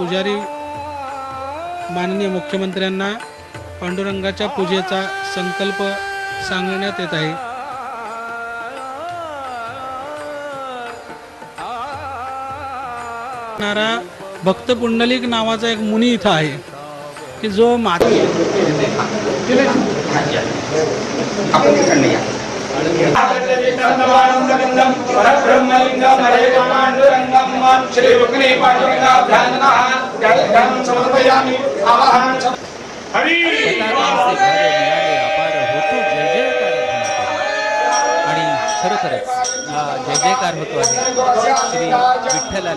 पुजारी माननीय मुख्यमंत्र्यांना पांडुरंगाच्या पूजेचा संकल्प सांगण्यात येत आहे. भक्त पुंडलिक नावाचा एक मुनी इथं आहे की जो माती आणि खरोखरच हा जय जयकार होतो आहे. श्री विठ्ठलाला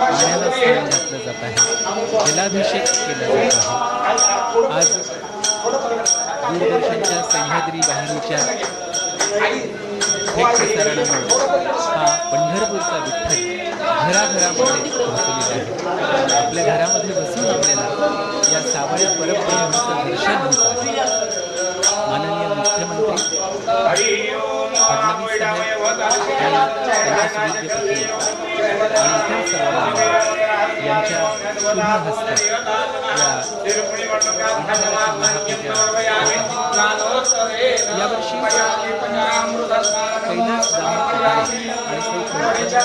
पाण्याला स्नान घातलं जात आहे. जलाभिषेक केला जात आहे. आज दूरदर्शनच्या सह्याद्री वाहिनीच्या थेट प्रसारणामुळे हा पंढरपूरचा विठ्ठल घराघरामध्ये पोहोचलेला आहे आपल्या घरामध्ये बसून आपल्याला या सावळ्या परंपरेचं दर्शन होत आहे माननीय मुख्यमंत्री फडणवीस आणि त्यांच्या आणि यांच्या शुभ हस्ते यावर्षी कैलास दामोदर आणि सौ दाम्पत्याने मुख्यमंत्र्यांच्या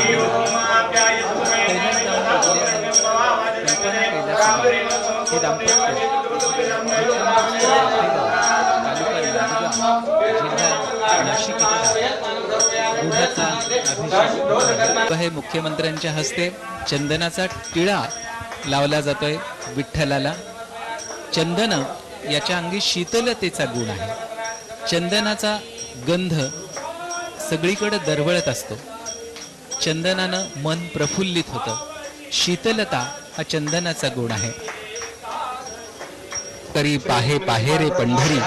पूजा दुधाचा अभिषेक हे मुख्यमंत्र्यांच्या हस्ते चंदनाचा टिळा लावला जातोय विठ्ठलाला. चंदन याच्या अंगी शीतलतेचा गुण आहे. चंदनाचा गंध सगळीकडे दरवळत असतो. चंदनानं मन प्रफुल्लित होतं. शीतलता हा चंदनाचा गुण आहे. करी पाहे पाहेरे पंढरी.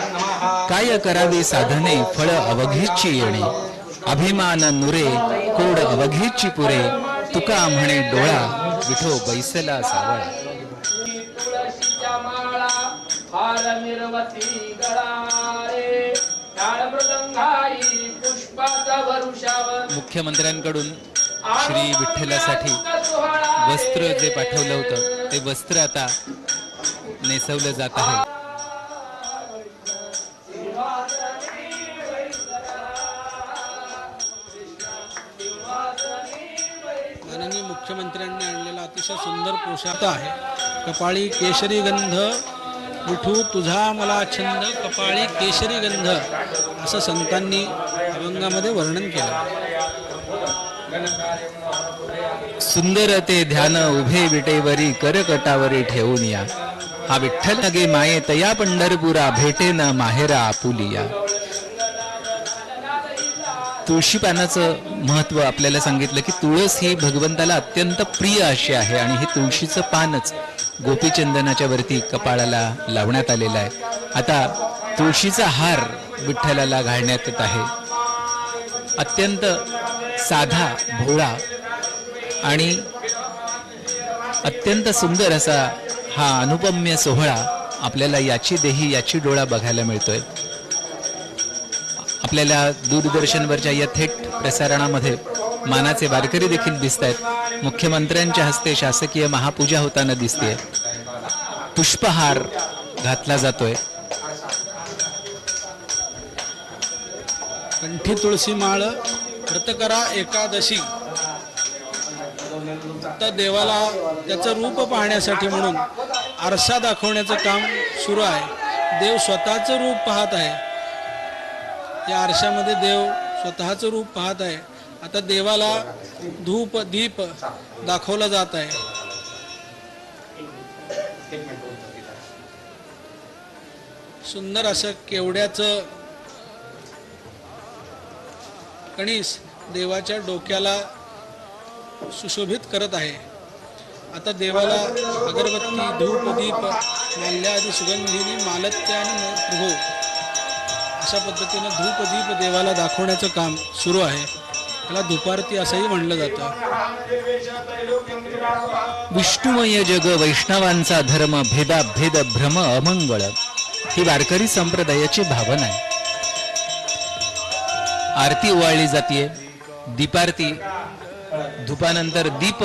काय करावे साधने फळ अवघीची येणे. अभिमान नुरे कोड अवघीची पुरे. तुका म्हणे डोळा विठो बैसला सावळा. मुख्यमंत्र्यांकडून श्री विठ्ठलासाठी वस्त्र जे पाठवलं होतं ते वस्त्र आता नेसवलं जात आहे. माननीय मुख्यमंत्र्यांनी आणलेला अतिशय सुंदर पोशाख आहे. कपाळी केशरी गंध. विठू तुझा मला छंद कपाळी केशरी गंध. असं संतांनी अभंगामध्ये वर्णन केलं. सुंदर ते ध्यान उभे विटेवरी करकटावरी ठेवून या. हा विठ्ठल नगे माये तया पंढरपुरा भेटे ना माहेरा आपुलिया तुळशी पानाचं महत्त्व आपल्याला सांगितलं की तुळस ही भगवंताला अत्यंत प्रिय अशी आहे आणि हे तुळशीचं पानच गोपीचंदनाच्या वरती कपाळाला लावण्यात आलेलं आहे. आता तुळशीचा हार विठ्ठलाला घालण्यात येत आहे. अत्यंत साधा भोळा आणि अत्यंत सुंदर असा हा अनुपम्य सोहळा आपल्याला याची देही याची डोळा बघायला मिळतोय. आपल्याला दूरदर्शनवरच्या या थेट प्रसारणामध्ये मानाचे वारकरी देखील दिसत आहेत मुख्यमंत्र्यांच्या हस्ते शासकीय महापूजा होताना दिसते पुष्पहार घातला जातोय. कंठी तुळशी माळ व्रतकरा एकादशी. तर देवाला त्याचं रूप पाहण्यासाठी म्हणून आरसा दाखवण्याचं काम सुरू आहे. देव स्वतःचं रूप पाहत आहे. या आरशामध्ये देव स्वतःचं रूप पाहत आहे. आता देवाला धूप दीप दाखवला जात आहे. सुंदर असं केवड्याचं कणीस देवाच्या डोक्याला सुशोभित करत आहे. आता देवाला अगरबत्ती धूप दीप माल्यादी सुगंधीने मालत्या आणि प्रभो अशा पद्धतीनं धूप दीप देवाला दाखवण्याचं काम सुरू आहे. त्याला दुपारती असंही म्हणलं जातं. विष्णुमय जग वैष्णवांचा धर्म भेदाभेद भ्रम अमंगळ. ही वारकरी संप्रदायाची भावना आहे. आरती ओवाळली जाते दीपारती धुपानंतर दीप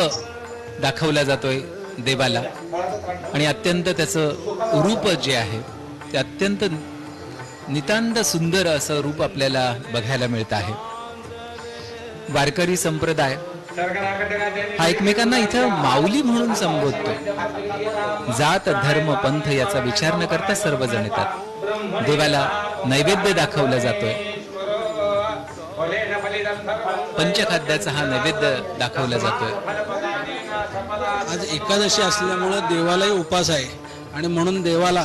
दाखवला जातोय देवाला. आणि अत्यंत त्याचं रूप जे आहे ते अत्यंत नितांत सुंदर असं रूप आपल्याला बघायला मिळत आहे. वारकरी संप्रदाय हा एकमेकांना इथं माऊली म्हणून संबोधतो. जात धर्म पंथ याचा विचार न करता सर्वजण येतात. देवाला नैवेद्य दाखवला जातोय. पंचखाद्याचा हा नैवेद्य दाखवला जातोय. आज एकादशी असल्यामुळं देवालाही उपास आहे. आणि म्हणून देवाला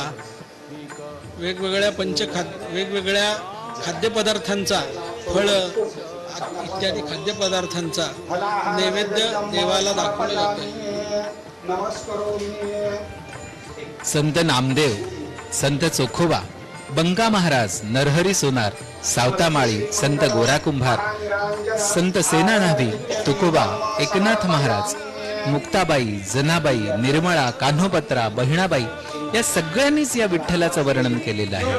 वेगवेगळ्या पंचखाद वेगवेगळ्या खाद्यपदार्थांचा फळ इत्यादी खाद्यपदार्थांचा नैवेद्य देवाला दाखवला जातो संत नामदेव संत चोखोबा बंका महाराज नरहरी सोनार सावतामाळी संत गोरा कुंभार संत सेना नाभी तुकोबा एकनाथ महाराज मुक्ताबाई जनाबाई निर्मळा कान्होपत्रा बहिणाबाई या सगळ्यांनीच या विठ्ठलाचं वर्णन केलेलं आहे.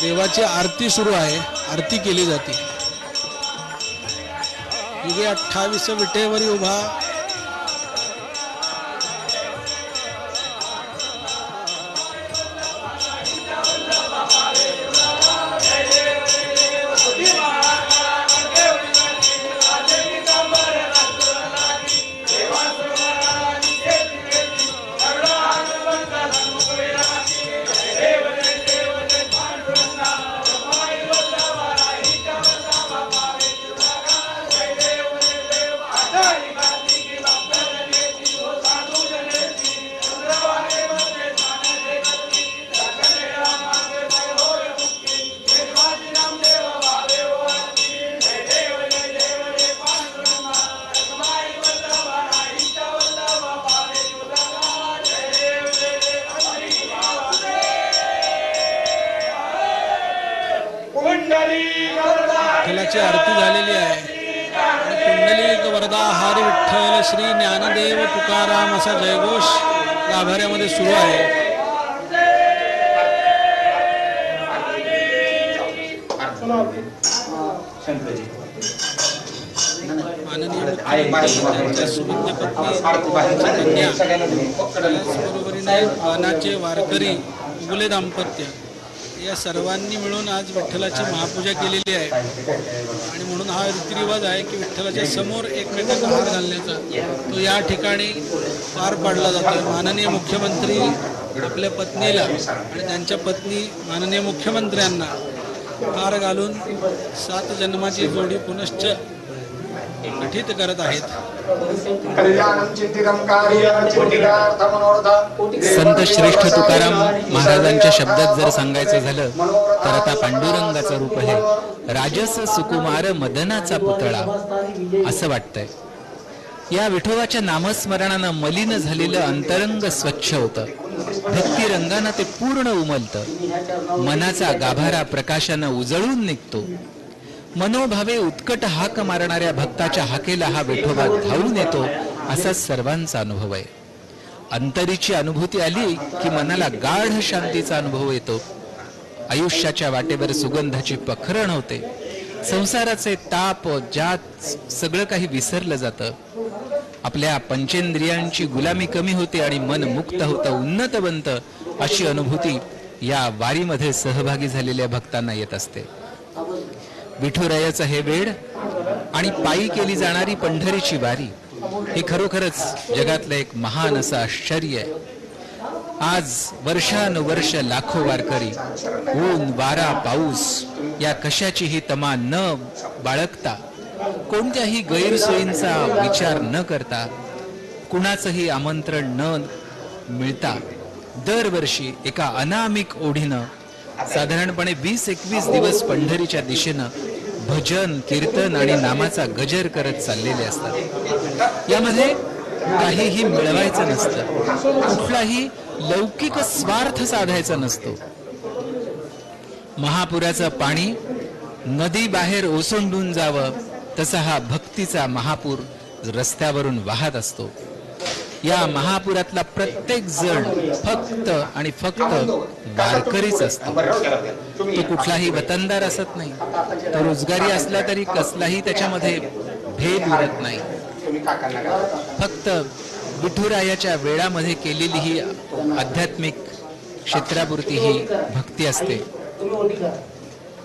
देवाची आरती सुरू आहे. आरती केली जाते. युगे अठ्ठावीस विटेवरी उभा. विठ्ठलाची आरती झालेली आहे आणि कुंडलिक वरदा हरी विठ्ठल श्री ज्ञानदेव तुकाराम असा जयघोष गाभाऱ्यामध्ये सुरू आहे त्याचबरोबरीने वारकरी उगले दाम्पत्य या सर्वांनी मिळून आज विठ्ठलाची महापूजा केलेली आहे. आणि म्हणून हा रीतिरिवाज आहे की विठ्ठलाच्या समोर एकमेकांना हार घालण्याचा तो या ठिकाणी पार पाडला जातो माननीय मुख्यमंत्री आपल्या पत्नीला आणि त्यांच्या पत्नी माननीय मुख्यमंत्र्यांना हार घालून सात जन्माची जोडी पुनश्च गठीत करत आहेत. संत श्रेष्ठ तुकाराम महाराजांच्या शब्दात जर सांगायचं झालं तर आता पांडुरंगाचं रूप आहे. राजस सुकुमार मदनाचा पुतळा असं वाटतंय. या विठोबाच्या नामस्मरणानं मलिन झालेलं अंतरंग स्वच्छ होतं. भक्ती रंगानं ते पूर्ण उमलतं. मनाचा गाभारा प्रकाशानं उजळून निघतो. मनोभावे उत्कट हाक मारणाऱ्या भक्ताच्या हाकेला हा विठोबा धावून येतो असा सर्वांचा अनुभव आहे. अंतरीची अनुभूती आली की मनाला गाढ शांतीचा अनुभव येतो. आयुष्याच्या वाटेवर सुगंधाची पखरण होते संसाराचे ताप जात सगळं काही विसरलं जातं. आपल्या पंचेंद्रियांची गुलामी कमी होते आणि मन मुक्त होतं उन्नत बनतं अशी अनुभूती या वारीमध्ये सहभागी झालेल्या भक्तांना येत असते. विठुरायाचं हे वेळ आणि पायी केली जाणारी पंढरीची वारी हे खरोखरच जगातलं एक महान असं आश्चर्य आहे. आज वर्षानुवर्ष लाखो वारकरी ऊन वारा पाऊस या कशाचीही तमा न बाळगता कोणत्याही गैरसोयींचा विचार न करता कुणाचंही आमंत्रण न मिळता दरवर्षी एका अनामिक ओढीनं साधारणपणे वीस एकवीस दिवस पंढरीच्या दिशेनं भजन कीर्तन आणि नामाचा गजर करत चाललेले असतात. यामध्ये काहीही मिळवायचं नसतं. कुठलाही लौकिक स्वार्थ साधायचा नसतो. महापुराचं पाणी नदी बाहेर ओसंडून जावं तसा हा भक्तीचा महापूर रस्त्यावरून वाहत असतो. या महापुरातला प्रत्येक जण फक्त आणि फक्त वारकरीच असतो. तो कुठलाही वतनदार असत नाही. तो रोजगारी असला तरी कसलाही त्याच्यामध्ये भेद उरत नाही. फक्त विठुरायाच्या वेळामध्ये केलेली ही आध्यात्मिक क्षेत्रापुरती ही भक्ती असते.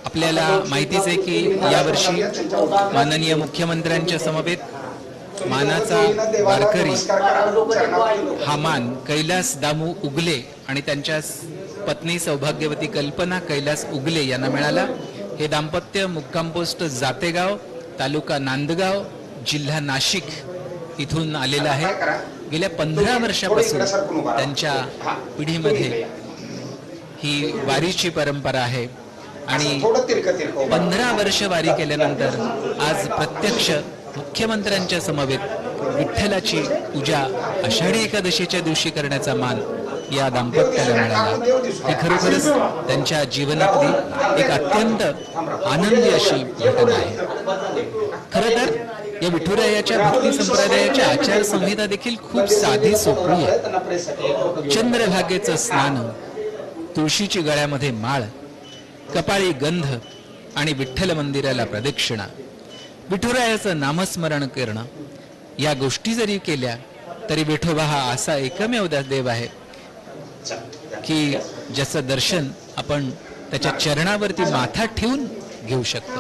आपल्याला माहितीच आहे की यावर्षी माननीय मुख्यमंत्र्यांच्या समवेत मानाचा वारकरी हा मान कैलास दामू उगले आणि त्यांच्या पत्नी सौभाग्यवती कल्पना कैलास उगले यांना मिळाला. हे दाम्पत्य मुक्काम पोस्ट जातेगाव तालुका नांदगाव जिल्हा नाशिक इथून आलेलं आहे. गेल्या पंधरा वर्षापासून त्यांच्या पिढीमध्ये ही वारीची परंपरा आहे. आणि. पंधरा वर्ष वारी केल्यानंतर आज प्रत्यक्ष मुख्यमंत्र्यांच्या समवेत विठ्ठलाची पूजा आषाढी एकादशीच्या दिवशी करण्याचा मान या दाम्पत्याला मिळाला. ही खरोखरच त्यांच्या जीवनातली एक अत्यंत आनंदी अशी घटना आहे. खर तर या विठुरायाच्या भक्ती संप्रदायाच्या आचारसंहिता देखील खूप साधी सोपी आहे. चंद्रभागेचं स्नान तुळशीची गळ्यामध्ये माळ कपाळी गंध आणि विठ्ठल मंदिराला प्रदक्षिणा विठुरायाचं नामस्मरण करणं या गोष्टी जरी केल्या तरी विठोबा हा असा एकमेव देव आहे की ज्याचं दर्शन आपण त्याच्या चरणावरती माथा ठेवून घेऊ शकतो.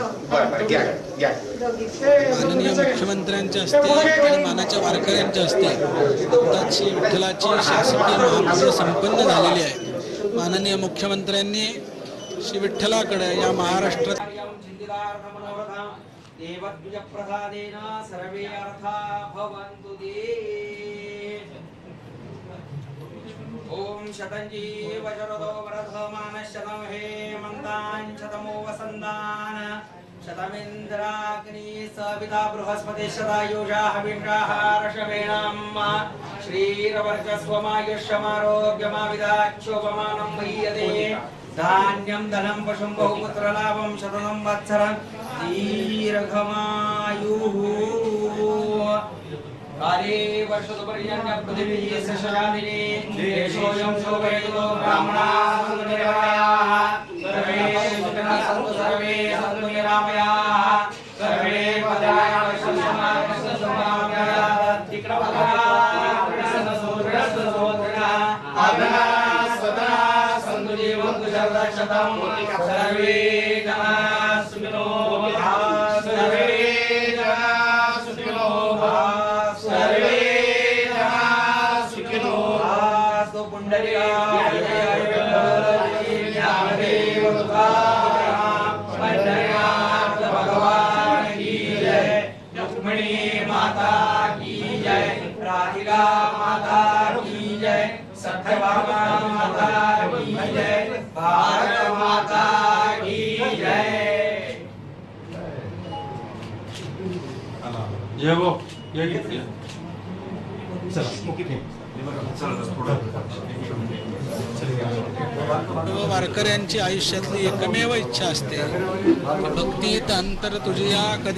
माननीय मुख्यमंत्र्यांच्या हस्ते आणि मानाच्या वारकऱ्यांच्या हस्ते विठ्ठलाची शासकीय महापूजा संपन्न झालेली आहे. माननीय मुख्यमंत्र्यांनी श्री विठ्ठलाकडे या महाराष्ट्रात देवद्विजप्रसादेन सर्वे अर्था भवन्तु दे ॐ शतञ्जी वज्रदो वरधमानशतं हेमन्तान् शतमो वसन्तान् शतमिन्द्राग्नि सविता बृहस्पति शतायुषा हविषाः रशवेणाम् श्रीरवर्चस्वमायुष्यमारोग्यमाविदाक्षोपमानं मह्यते। धान्यं धनं पशुं बहुपुत्रलाभं शतनं वत्सरं दीर्घमायुः काले वर्षदुपर्यन्त पृथिवी सशरादिने देशोऽयं शोभयतो ब्राह्मणाः निर्भयाः सर्वे सुखिनः सन्तु सर्वे सन्तु निरामयाः सर्वे पदाय सर्वे नमः माता की जय राधिका माता सत्यभामा माता की जय ये वो ये किती सर्व वारकऱ्यांची आयुष्यातली एकमेव इच्छा असते. भक्तीत अंतर तुझी या कधी